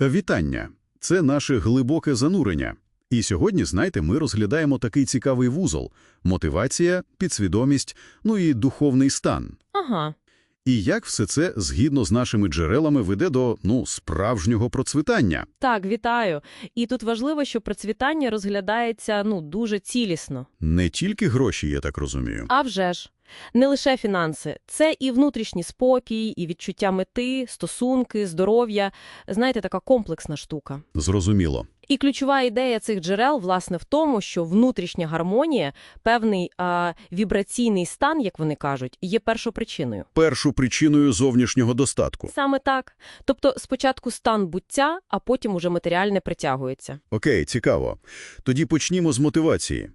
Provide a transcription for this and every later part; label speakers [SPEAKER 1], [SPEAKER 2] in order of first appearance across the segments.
[SPEAKER 1] Вітання! Це наше глибоке занурення. І сьогодні, знаєте, ми розглядаємо такий цікавий вузол – мотивація, підсвідомість, ну і духовний стан.
[SPEAKER 2] Ага.
[SPEAKER 1] І як все це, згідно з нашими джерелами, веде до, ну, справжнього процвітання.
[SPEAKER 2] Так, вітаю. І тут важливо, що процвітання розглядається, ну, дуже цілісно.
[SPEAKER 1] Не тільки гроші, я так розумію.
[SPEAKER 2] А вже ж. Не лише фінанси. Це і внутрішній спокій, і відчуття мети, стосунки, здоров'я. Знаєте, така комплексна штука.
[SPEAKER 1] Зрозуміло.
[SPEAKER 2] І ключова ідея цих джерел, власне, в тому, що внутрішня гармонія, певний а, вібраційний стан, як вони кажуть, є першопричиною.
[SPEAKER 1] Першу причиною зовнішнього достатку.
[SPEAKER 2] Саме так. Тобто спочатку стан буття, а потім уже матеріальне притягується.
[SPEAKER 1] Окей, цікаво. Тоді почнімо з мотивації.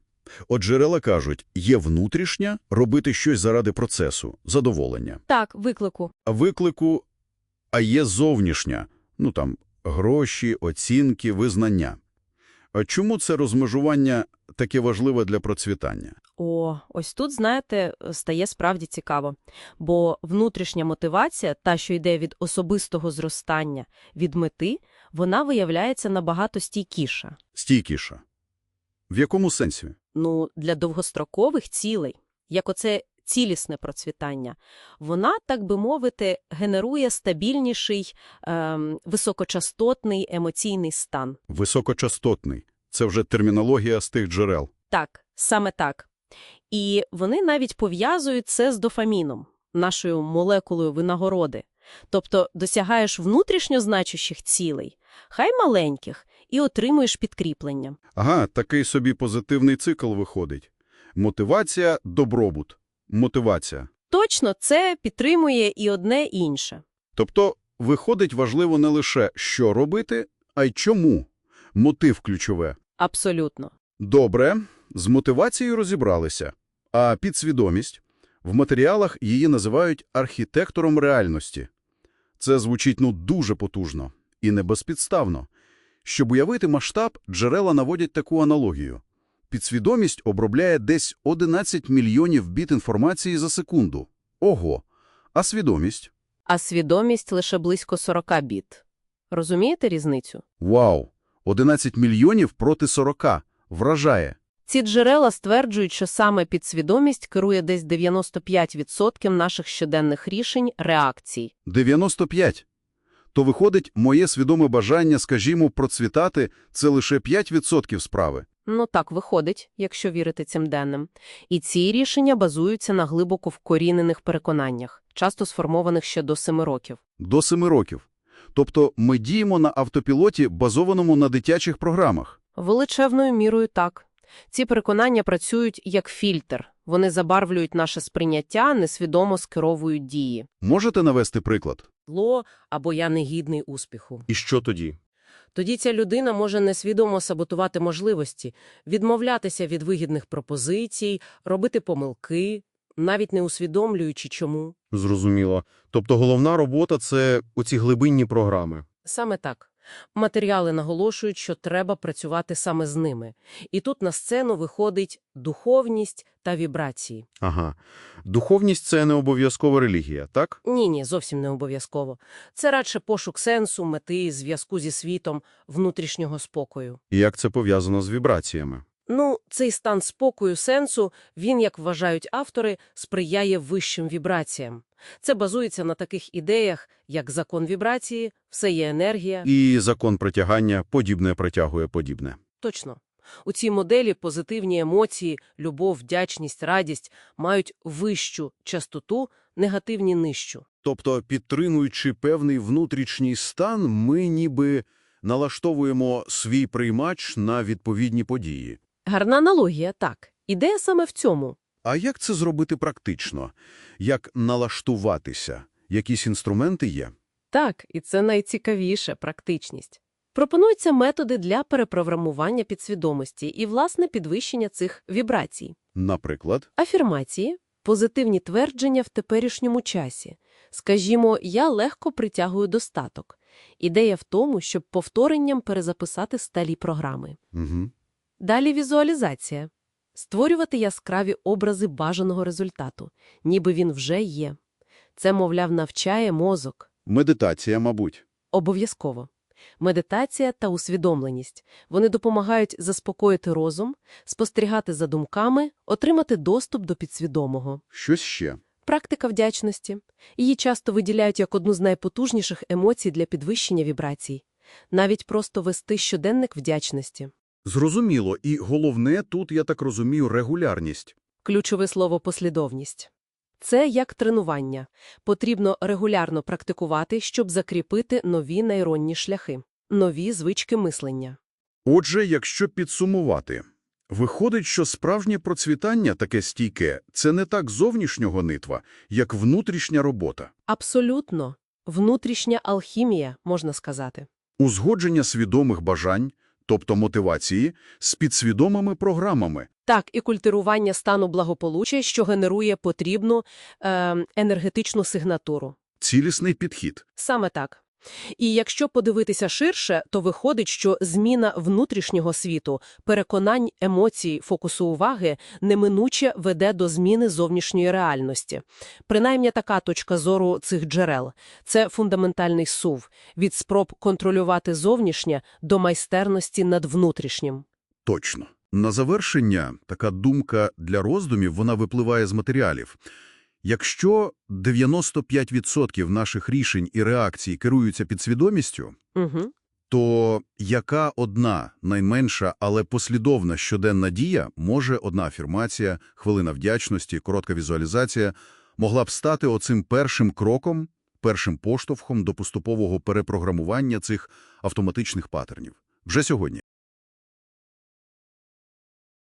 [SPEAKER 1] От джерела кажуть, є внутрішня – робити щось заради процесу, задоволення.
[SPEAKER 2] Так, виклику.
[SPEAKER 1] А виклику, а є зовнішня, ну там, гроші, оцінки, визнання. А чому це розмежування таке важливе для процвітання?
[SPEAKER 2] О, ось тут, знаєте, стає справді цікаво. Бо внутрішня мотивація, та, що йде від особистого зростання, від мети, вона виявляється набагато стійкіша.
[SPEAKER 1] Стійкіша. В якому сенсі?
[SPEAKER 2] Ну, для довгострокових цілей, як оце цілісне процвітання, вона, так би мовити, генерує стабільніший, ем, високочастотний емоційний стан.
[SPEAKER 1] Високочастотний. Це вже термінологія з тих джерел.
[SPEAKER 2] Так, саме так. І вони навіть пов'язують це з дофаміном, нашою молекулою винагороди. Тобто досягаєш внутрішньо значущих цілей, хай маленьких, і отримуєш підкріплення.
[SPEAKER 1] Ага, такий собі позитивний цикл виходить. Мотивація – добробут. Мотивація.
[SPEAKER 2] Точно, це підтримує і одне, і інше.
[SPEAKER 1] Тобто, виходить важливо не лише, що робити, а й чому. Мотив ключове.
[SPEAKER 2] Абсолютно.
[SPEAKER 1] Добре, з мотивацією розібралися. А підсвідомість? В матеріалах її називають архітектором реальності. Це звучить ну дуже потужно і не безпідставно. Щоб уявити масштаб, джерела наводять таку аналогію. Підсвідомість обробляє десь 11 мільйонів біт інформації за секунду. Ого! А свідомість?
[SPEAKER 2] А свідомість лише близько 40 біт. Розумієте різницю?
[SPEAKER 1] Вау! 11 мільйонів проти 40. Вражає.
[SPEAKER 2] Ці джерела стверджують, що саме підсвідомість керує десь 95% наших щоденних рішень, реакцій.
[SPEAKER 1] 95. То виходить, моє свідоме бажання, скажімо, процвітати – це лише 5% справи.
[SPEAKER 2] Ну так виходить, якщо вірити цим денним. І ці рішення базуються на глибоко вкорінених переконаннях, часто сформованих ще до семи років.
[SPEAKER 1] До 7 років. Тобто ми діємо на автопілоті, базованому на дитячих програмах.
[SPEAKER 2] Величезною мірою так. Ці переконання працюють як фільтр. Вони забарвлюють наше сприйняття, несвідомо скеровують дії.
[SPEAKER 1] Можете навести приклад?
[SPEAKER 2] Зло або я негідний успіху.
[SPEAKER 1] І що тоді?
[SPEAKER 2] Тоді ця людина може несвідомо саботувати можливості, відмовлятися від вигідних пропозицій, робити помилки, навіть не усвідомлюючи чому.
[SPEAKER 3] Зрозуміло. Тобто головна робота – це оці глибинні програми.
[SPEAKER 2] Саме так. Матеріали наголошують, що треба працювати саме з ними. І тут на сцену виходить духовність та вібрації.
[SPEAKER 3] Ага. Духовність – це не обов'язкова релігія, так?
[SPEAKER 2] Ні-ні, зовсім не обов'язково. Це радше пошук сенсу, мети, зв'язку зі світом, внутрішнього спокою.
[SPEAKER 3] І як це пов'язано з вібраціями?
[SPEAKER 2] Ну, цей стан спокою, сенсу, він, як вважають автори, сприяє вищим вібраціям. Це базується на таких ідеях, як закон вібрації, все є енергія.
[SPEAKER 3] І закон притягання подібне притягує подібне.
[SPEAKER 2] Точно. У цій моделі позитивні емоції, любов, вдячність, радість мають вищу частоту, негативні – нижчу.
[SPEAKER 1] Тобто, підтримуючи певний внутрішній стан, ми ніби налаштовуємо свій приймач на відповідні події.
[SPEAKER 2] Гарна аналогія, так. Ідея саме в цьому.
[SPEAKER 1] А як це зробити практично? Як налаштуватися? Якісь інструменти є?
[SPEAKER 2] Так, і це найцікавіше – практичність. Пропонуються методи для перепрограмування підсвідомості і, власне, підвищення цих вібрацій.
[SPEAKER 1] Наприклад?
[SPEAKER 2] Афірмації – позитивні твердження в теперішньому часі. Скажімо, я легко притягую достаток. Ідея в тому, щоб повторенням перезаписати сталі програми.
[SPEAKER 1] Угу.
[SPEAKER 2] Далі візуалізація. Створювати яскраві образи бажаного результату, ніби він вже є. Це, мовляв, навчає мозок.
[SPEAKER 1] Медитація, мабуть.
[SPEAKER 2] Обов'язково. медитація та усвідомленість. Вони допомагають заспокоїти розум, спостерігати за думками, отримати доступ до підсвідомого.
[SPEAKER 1] Щось ще.
[SPEAKER 2] Практика вдячності. Її часто виділяють як одну з найпотужніших емоцій для підвищення вібрацій. Навіть просто вести щоденник вдячності.
[SPEAKER 1] Зрозуміло. І головне тут, я так розумію, регулярність.
[SPEAKER 2] Ключове слово послідовність. Це як тренування. Потрібно регулярно практикувати, щоб закріпити нові нейронні шляхи, нові звички мислення.
[SPEAKER 1] Отже, якщо підсумувати, виходить, що справжнє процвітання таке стійке – це не так зовнішнього нитва, як внутрішня робота.
[SPEAKER 2] Абсолютно. Внутрішня алхімія, можна сказати.
[SPEAKER 1] Узгодження свідомих бажань, тобто мотивації, з підсвідомими програмами.
[SPEAKER 2] Так, і культивування стану благополуччя, що генерує потрібну е, енергетичну сигнатуру.
[SPEAKER 1] Цілісний підхід.
[SPEAKER 2] Саме так. І якщо подивитися ширше, то виходить, що зміна внутрішнього світу, переконань, емоцій, фокусу уваги неминуче веде до зміни зовнішньої реальності. Принаймні така точка зору цих джерел. Це фундаментальний сув від спроб контролювати зовнішнє до майстерності над внутрішнім.
[SPEAKER 1] Точно. На завершення така думка для роздумів, вона випливає з матеріалів. Якщо 95% наших рішень і реакцій керуються підсвідомістю,
[SPEAKER 2] Угу.
[SPEAKER 1] то яка одна, найменша, але послідовна щоденна дія може одна афірмація, хвилина вдячності, коротка візуалізація могла б стати оцим першим кроком, першим поштовхом до поступового перепрограмування цих автоматичних патернів? Вже сьогодні.